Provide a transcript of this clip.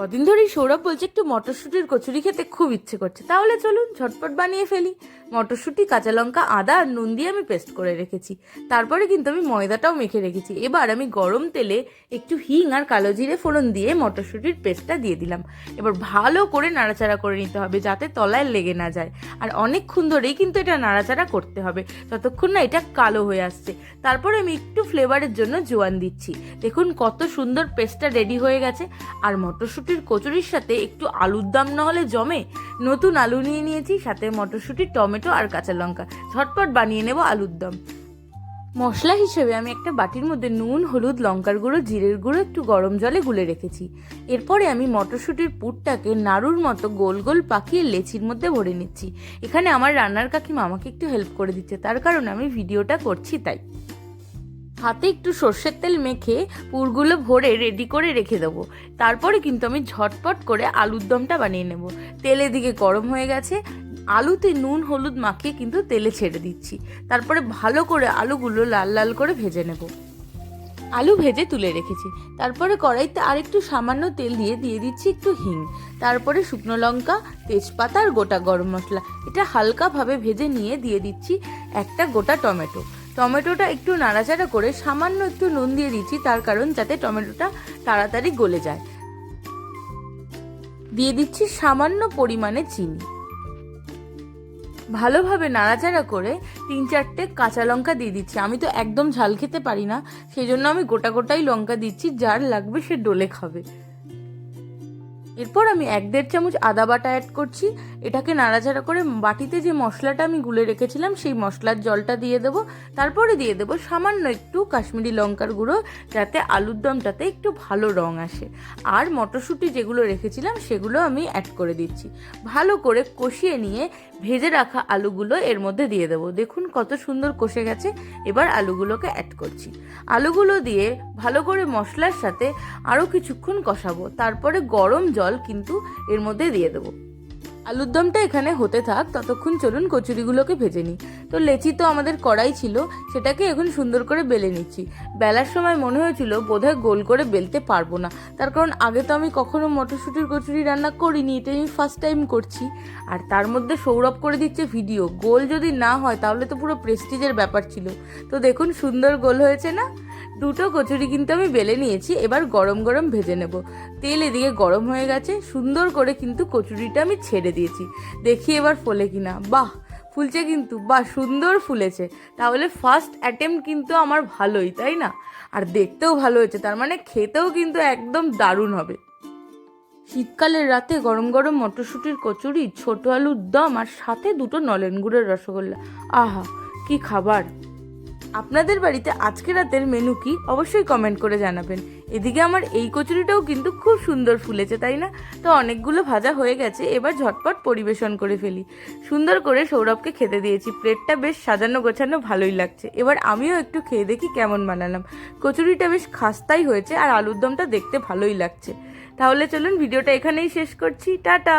কদিন ধরেই সৌরভ বলছে একটু মটরশুঁটির কচুরি খেতে খুব ইচ্ছে করছে। তাহলে চলুন ঝটপট বানিয়ে ফেলি। মটরশুঁটি, কাঁচা লঙ্কা, আদা আর নুন দিয়ে আমি পেস্ট করে রেখেছি। তারপরে কিন্তু আমি ময়দাটাও মেখে রেখেছি। এবার আমি গরম তেলে একটু হিং আর কালো জিরে ফোড়ন দিয়ে মটরশুঁটির পেস্টটা দিয়ে দিলাম। এবার ভালো করে নাড়াচাড়া করে নিতে হবে যাতে তলায় লেগে না যায়। আর অনেকক্ষণ ধরেই কিন্তু এটা নাড়াচাড়া করতে হবে। ততক্ষণ না এটা কালো হয়ে আসছে। তারপরে আমি একটু ফ্লেভারের জন্য জোয়ান দিচ্ছি। দেখুন কত সুন্দর পেস্টটা রেডি হয়ে গেছে। আর মটরশুঁটির কচুরির সাথে একটু আলুর দাম না হলে জমে, নতুন আলু নিয়ে নিয়েছি, সাথে মটরশুঁটি, টমেটো আর কাঁচা লঙ্কা। ঝটপট বানিয়ে নেব আলুর দম। মশলা হিসেবে আমি একটা বাটির মধ্যে নুন, হলুদ, লঙ্কার গুঁড়ো, জিরের গুঁড়ো, একটু গরম জলে গুলে রেখেছি। এরপরে আমি মটরশুঁটির পুরটাকে নাড়ুর মতো গোল গোল পাকিয়ে লেচির মধ্যে ভরে নিচ্ছি। এখানে আমার রান্নার কাকিমা আমাকে একটু হেল্প করে দিচ্ছে, তার কারণে আমি ভিডিওটা করছি তাই। হাতে একটু সর্ষের তেল মেখে পুরগুলো ভরে রেডি করে রেখে দেবো। তারপরে কিন্তু আমি ঝটপট করে আলুর দমটা বানিয়ে নেব। তেল দিকে গরম হয়ে গেছে। আলুতে নুন, হলুদ মাখিয়ে কিন্তু তেলে ছেড়ে দিচ্ছি। তারপরে ভালো করে আলুগুলো লাল লাল করে ভেজে নেব। আলু ভেজে তুলে রেখেছি। তারপরে কড়াইতে আরেকটু সামান্য তেল দিয়ে দিয়ে দিচ্ছি একটু হিং। তারপরে শুকনো লঙ্কা, তেজপাতা আর গোটা গরম মশলা। এটা হালকাভাবে ভেজে নিয়ে দিয়ে দিচ্ছি একটা গোটা টমেটো। টমেটোটা একটু নাড়াচাড়া করে সামান্য একটু নুন দিয়ে দিচ্ছি, তার কারণ যাতে টমেটোটা তাড়াতাড়ি গলে যায়। দিয়ে দিচ্ছি সামান্য পরিমাণে চিনি। ভালোভাবে নাড়াচাড়া করে তিন চারটে কাঁচা লঙ্কা দিয়ে দিচ্ছি। আমি তো একদম ঝাল খেতে পারি না, সেই জন্য আমি গোটা গোটাই লঙ্কা দিচ্ছি, যার লাগবে সে ডোলে খাবে। এরপর আমি এক দেড় চামচ আদা বাটা অ্যাড করছি। এটাকে নাড়াচাড়া করে বাটিতে যে মশলাটা আমি গুলে রেখেছিলাম, সেই মশলার জলটা দিয়ে দেবো। তারপরে দিয়ে দেবো সামান্য একটু কাশ্মীরি লঙ্কার গুঁড়ো, যাতে আলুর দমটাতে একটু ভালো রং আসে। আর মটরশুঁটি যেগুলো রেখেছিলাম, সেগুলো আমি অ্যাড করে দিচ্ছি। ভালো করে কষিয়ে নিয়ে ভেজে রাখা আলুগুলো এর মধ্যে দিয়ে দেবো। দেখুন কত সুন্দর কষে গেছে। এবার আলুগুলোকে অ্যাড করছি। আলুগুলো দিয়ে ভালো করে মশলার সাথে আরও কিছুক্ষণ কষাবো। তারপরে গরম জল কিন্তু এর মধ্যে দিয়ে দেবো। আলুর দমটা এখানে হতে থাক, ততক্ষণ চলুন কচুরিগুলোকে ভেজে নিই। তো লেচি তো আমাদের কড়াই ছিল, সেটাকে এখন সুন্দর করে বেলে নিচ্ছি। বেলার সময় মনে হয়েছিল বোধহয় গোল করে বেলতে পারব না। তার কারণ আগে তো আমি কখনো মটরশুঁটির কচুরি রান্না করিনি এটা আমি ফার্স্ট টাইম করছি। আর তার মধ্যে সৌরভ করে দিচ্ছে ভিডিও গোল যদি না হয়, তাহলে তো পুরো প্রেস্টিজের ব্যাপার ছিল। তো দেখুন সুন্দর গোল হয়েছে না? দুটো কচুরি কিন্তু আমি বেলে নিয়েছি, এবার গরম গরম ভেজে নেব। তেল এদিকে গরম হয়ে গেছে, সুন্দর করে কিন্তু কচুরিটা আমি ছেড়ে দিয়েছি। দেখি এবার ফোলে কিনা। বাহ, ফুলছে কিন্তু, বাহ, সুন্দর ফুলেছে। তাহলে ফার্স্ট অ্যাটেম্প কিন্তু আমার ভালোই, তাই না? আর দেখতেও ভালো হয়েছে, তার মানে খেতেও কিন্তু একদম দারুণ হবে। শীতকালের রাতে গরম গরম মটরশুঁটির কচুরি, ছোট আলুর দম আর সাথে দুটো নলেন গুড়ের রসগোল্লা। আহা, কি খাবার! আপনাদের বাড়িতে আজকে রাতের মেনু কি অবশ্যই কমেন্ট করে জানাবেন। এদিকে আমার এই কচুরিটাও কিন্তু খুব সুন্দর ফুলেছে, তাই না? তো অনেকগুলো ভাজা হয়ে গেছে, এবার ঝটপট পরিবেশন করে ফেলি। সুন্দর করে সৌরভকে খেতে দিয়েছি, প্লেটটা বেশ সাজানো গোছানো ভালোই লাগছে। এবার আমিও একটু খেয়ে দেখি কেমন বানালাম। কচুরিটা বেশ খাস্তাই হয়েছে আর আলুর দমটা দেখতে ভালোই লাগছে। তাহলে চলুন ভিডিওটা এখানেই শেষ করছি, টাটা!